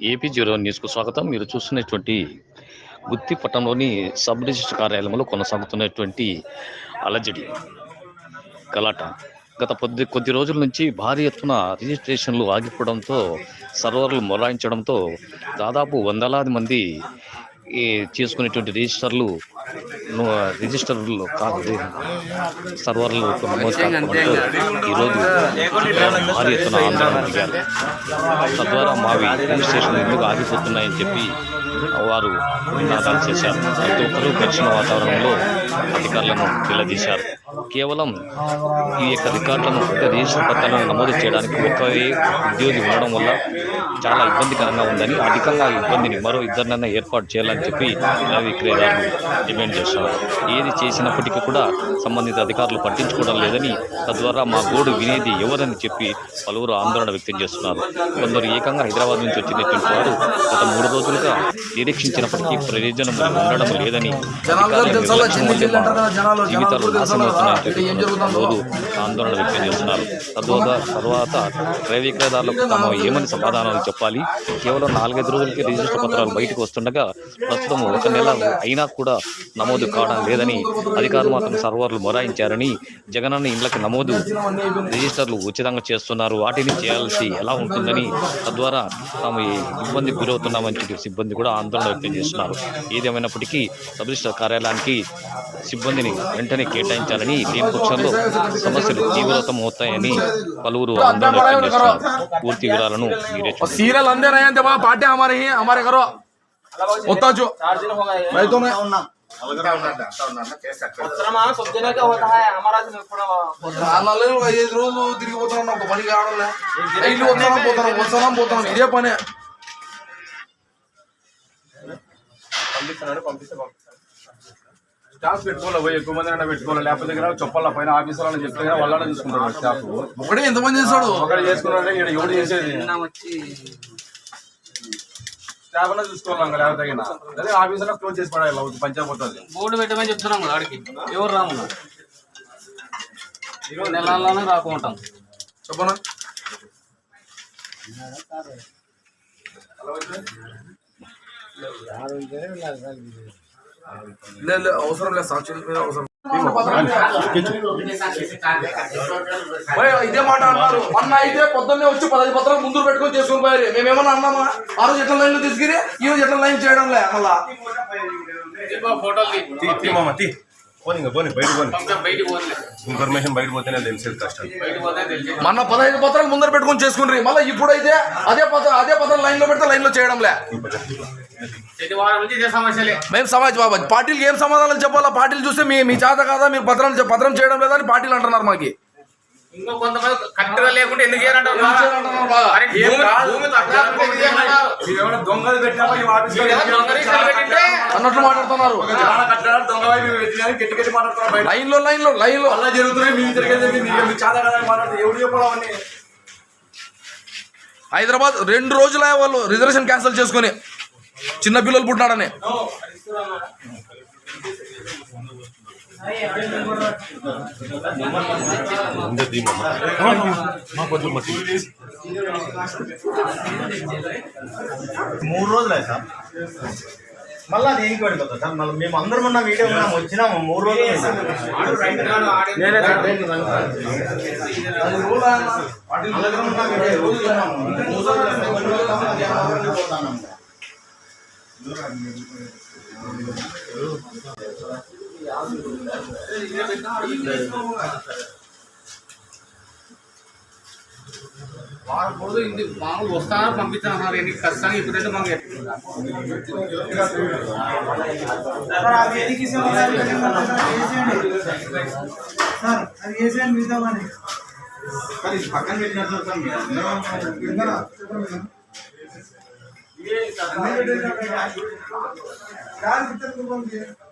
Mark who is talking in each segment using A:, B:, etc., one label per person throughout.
A: AP zero న్యూస్కు స్వాగతం. మీరు చూస్తున్నటువంటి గుత్తిపట్టణంలోని సబ్ రిజిస్టర్ కార్యాలయంలో కొనసాగుతున్నటువంటి అలజడి గలాట గత కొద్ది కొద్ది రోజుల నుంచి భారీ ఎత్తున రిజిస్ట్రేషన్లు ఆగిపోవడంతో సర్వర్లు మొరాయించడంతో దాదాపు వందలాది మంది ఈ చేసుకునేటువంటి రిజిస్టర్లు రిజిస్టర్లు కాదు సర్వర్లు నమోదు ఈరోజు భారీ ఎత్తున ఆందోళన తద్వారా మావి రిజిస్ట్రేషన్ ఎందుకు ఆగిపోతున్నాయని చెప్పి వారు నినాదాలు చేశారు. ప్రతి ఒక్కరూ ఘర్షణ వాతావరణంలో అధికారులను నిలదీశారు. కేవలం ఈ యొక్క రికార్డులను ఒక రిజిస్టర్ పత్రాలను నమోదు చేయడానికి ఒకే ఉద్యోగి ఉండడం వల్ల చాలా ఇబ్బందికరంగా ఉందని అధికంగా ఇబ్బందిని మరో ఇద్దరినైనా ఏర్పాటు చేయాలని చెప్పి న్యాయ విక్రయదారులు డిమాండ్ చేస్తున్నారు. ఏది చేసినప్పటికీ కూడా సంబంధిత అధికారులు పట్టించుకోవడం లేదని తద్వారా మా గోడు వినేది ఎవరని చెప్పి పలువురు ఆందోళన వ్యక్తం చేస్తున్నారు. కొందరు ఏకంగా హైదరాబాద్ నుంచి వచ్చినటువంటి వారు గత మూడు రోజులుగా నిరీక్షించినప్పటికీ ప్రయోజనం ఉండడం లేదని జీవితాలు నాశనం అవుతున్నాయని చెప్పి పలువురు ఆందోళన వ్యక్తం చేస్తున్నారు. తద్వారా తర్వాత క్రయ విక్రయదారులకు తాము ఏమని సమాధానాలు చెప్పాలి? కేవలం నాలుగైదు రోజులకి రిజిస్టర్ పత్రాలు బయటకు వస్తుండగా ప్రస్తుతం ఒక నెల అయినా కూడా నమోదు కావడం లేదని అధికారులు మాత్రం సర్వర్లు మొరాయించారని జగనన్న ఇండ్లకి నమోదు రిజిస్టర్లు ఉచితంగా చేస్తున్నారు. వాటిని చేయాల్సి ఎలా ఉంటుందని తద్వారా తాము ఈ ఇబ్బంది గురవుతున్నామని చెప్పి సిబ్బంది కూడా ఆందోళన వ్యక్తం చేస్తున్నారు ఏదేమైనప్పటికీ సబ్ రిజిస్టర్ కార్యాలయానికి సిబ్బందిని వెంటనే కేటాయించాలని లేని పక్షంలో సమస్యలు తీవ్రతం అవుతాయని పలువురు ఆందోళన వ్యక్తం చేస్తున్నారు పూర్తి వివరాలను మీరే
B: और
A: చూడండి
B: सीरियल अंदर रहे हैं जब पार्टी हमारे ही हमारे करो होता जो भाई तो मैं
C: వస్త్రమా సొద్దునకే होता है हमारा जो थोड़ा
B: నాలుగు ఐదు రోజులు తిరిగి పోతున్నాం ఒక పని కావడం ఇల్లు వస్తున్నాం పోతున్నాం వస్తున్నాం పోతున్నాం ఇదే పని
C: పంపిస్తున్నాడు పంపిస్తే పంపిస్తాడు. స్టాఫ్ పెట్టుకోవాలి? పోయి ఎక్కువ మంది అయినా పెట్టుకోవాలి? లేకపోతే దగ్గర చెప్పాల? పైన ఆఫీసర్ అని చెప్తే కదా వాళ్ళనే చూసుకుంటారు స్టాఫ్
B: ఒకటే ఎంతమంది చేస్తాడు?
C: ఒకటి చేసుకున్నారంటే ఈడ ఎవడు చేసేది? స్టాఫ్ అనే చూసుకోవాలి లేకపోతే తగిన అదే ఆఫీసర్ క్లోజ్ చేసి పడాలి పంచాయతీ పోతుంది.
D: బోర్డు పెట్టమని చెప్తున్నాం కదా ఆడికి. ఎవరు రాము? నెలలోనే రాకుంటాం
B: చెప్పనా? లేదు అవసరం లేదు సాక్షి మీద అవసరం. ఇదే మాట అన్నారు. అన్న అయితే పొద్దున్నే వచ్చి పదహైదు పత్రాలు ముందు పెట్టుకొని చేసుకుని పోయారు. మేమేమన్నా అన్నామా? ఆ రోజు ఎట్లా లైన్లో తీసుకుని ఈ రోజు ఎట్లా లైన్ చేయడం లే మళ్ళా
D: ఫోటోలు
E: పోనీ ఇంకా పోనీ బయట పోనీ ఇన్ఫర్మేషన్ బయట పోతేనే తెలిసేది కష్టం.
B: మొన్న పదహైదు పత్రాలు ముందర పెట్టుకొని చేసుకుని మళ్ళీ ఇప్పుడైతే అదే పత్ర అదే పత్రాలు లైన్లో పెడితే లైన్లో చేయడం లే
D: శనివారం నుంచి ఇదే సమస్యలే.
B: మేము సమాజ్ బాబా పార్టీలు ఏం సమాధానాలు చెప్పాలా? పార్టీలు చూస్తే మీ మీ చేత కాదా? మీరు పత్రాలు పత్రం చేయడం లేదా అని పార్టీలు అంటున్నారు మాకి
D: ఇంకో కొంతమంది కరెక్ట్గా లేకుంటే ఎందుకు
C: దొంగలు
B: అన్నట్లు మాట్లాడుతున్నారు.
C: చాలా కట్టాడు దొంగ వైపు పెట్టినారు గట్టి గట్టి మాట్లాడుతున్నారు బయట.
B: లైన్లో లైన్లో లైన్లో
C: అలా జరుగుతున్నాయి మీ చాలా కదా ఎవరు చెప్పడం
B: హైదరాబాద్ రెండు రోజులే వాళ్ళు రిజర్వేషన్ క్యాన్సిల్ చేసుకొని చిన్న పిల్లలు పుట్టినాడని.
E: ముందే దీమమ్మ మా పొద్దు మసి
F: మూడు రోజులే సార్ మళ్ళీ అది ఏంటి పడిపోతుంది సార్ మళ్ళీ మేము అందరం ఉన్న వీడియో ఉన్నాం వచ్చినాము మూడు రోజులు అయింది సార్. అందరం ఉన్న వీడియో వచ్చినాము. మూడు రోజులు
D: వారం రోజులు ఇంటి మామూలు వస్తాను పంపిస్తాను ఇంటికి ఖచ్చితంగా ఇప్పుడైతే మాకు
F: సార్, అది వేసేయండి మిగతా వాడిని. సార్, ఇది పక్కన పెట్టినారు సార్, సార్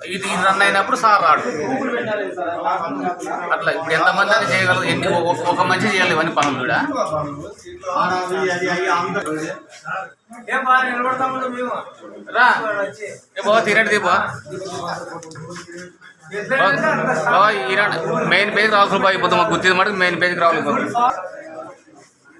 D: ఇది ఇది రన్ అయినప్పుడు సార్ రాడు. అట్లా ఇప్పుడు ఎంతమంది అని చేయగలరు? ఎన్ని ఒక- మంచి చేయాలి ఇవన్నీ పనులు కూడా. బాబా తినండి బా బాబా ఈరండి మెయిన్ పేజ్కి రావాల్సిన బాబా ఇప్పుడు మాకు గుర్తింది మటుకు మెయిన్ పేజ్కి రావాలి